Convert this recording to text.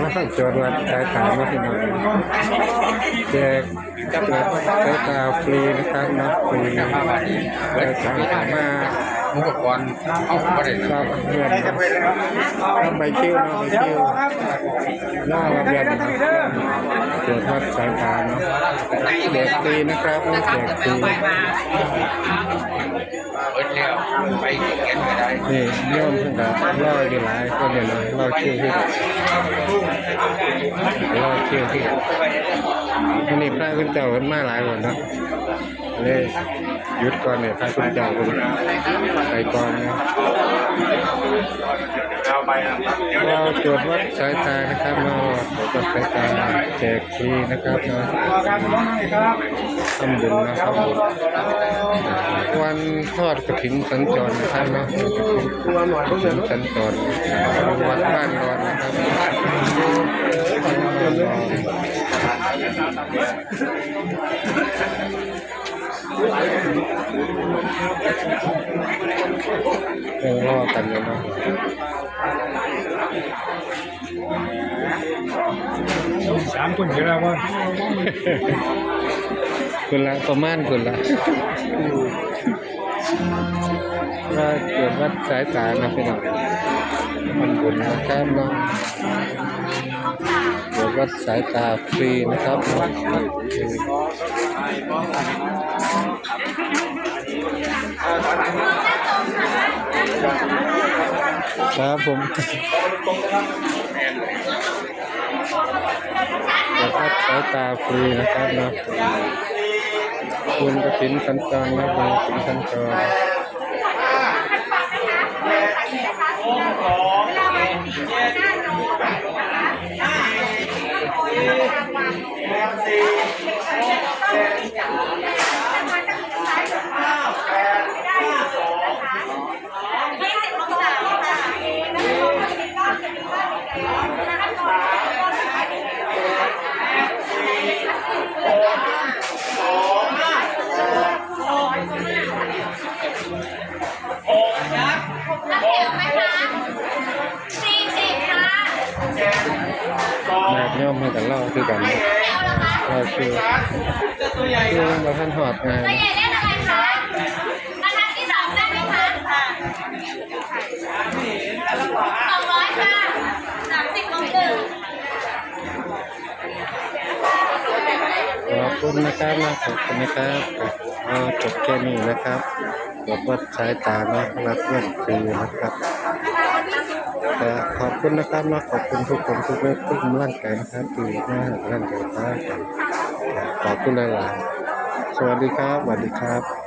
มาให้จอดวัดสายตามาพี่น้องแจกตรวจสายตาฟรีนะครับนะฟรีแต่สามาอุปกรณ์เอาไปได้เราเพื่อนทำใบคิวเนาะใบคิวล่าเรียนนะครับตรวจวัดสายตาเนาะแจกฟรีนะครับแจกฟรี เปิดแล้วไปเขีย นี่โยมทั้งกับรอดีหลายคนเนี่ยนะรอคิวที่รอคิวที่อันนี้พระคุณเจ้าคนมาหลายคนเนาะเลยหยุดก่อนเนี่ยพระคุณเจ้าคนไปก่อนนะเราตรวจวัดสายตานะครับเราตรวจวัดสายตาแจกฟรีนะครับเนาะทำบุญนะครับ ทอดกระถิ่นสัญจรนะครับเนาะกระถิ่นสัญจรวัดบ้านรอนนะครับยังรอกันอยู่เนาะสามคนเดียวแล้วว่า คุณละประมาณคุณละว่าเกิดวัดสายตานะพี่น้องมันบุญนะครับเนาะเกิดวัดสายตาฟรีนะครับครับผมเกิดวัดสายตาฟรีนะครับเนาะ ควรกระถินสัญจรนะคุณกระถินสัญจรยี่ ย่อมให้กันเล่าคือกันเรอเราคือคือมาท่านหอดงานตัวใหญ่ได้อะไรคะบรรทัดที่สองได้ไหมคะสองร้อยค่ะสามสิบลงหนึ่งขอบคุณนะครับนะขอบคุณนะครับเอาจบแค่นี้นะครับบอกว่าสายตานะรับเงินฟรีนะครับ แต่ขอบคุณนะครับนะขอบคุณทุกคนทุกเว็บทุกกำลังใจนะครับที่มาให้กำลังใจกันขอบคุณหลายๆสวัสดีครับสวัสดีครับ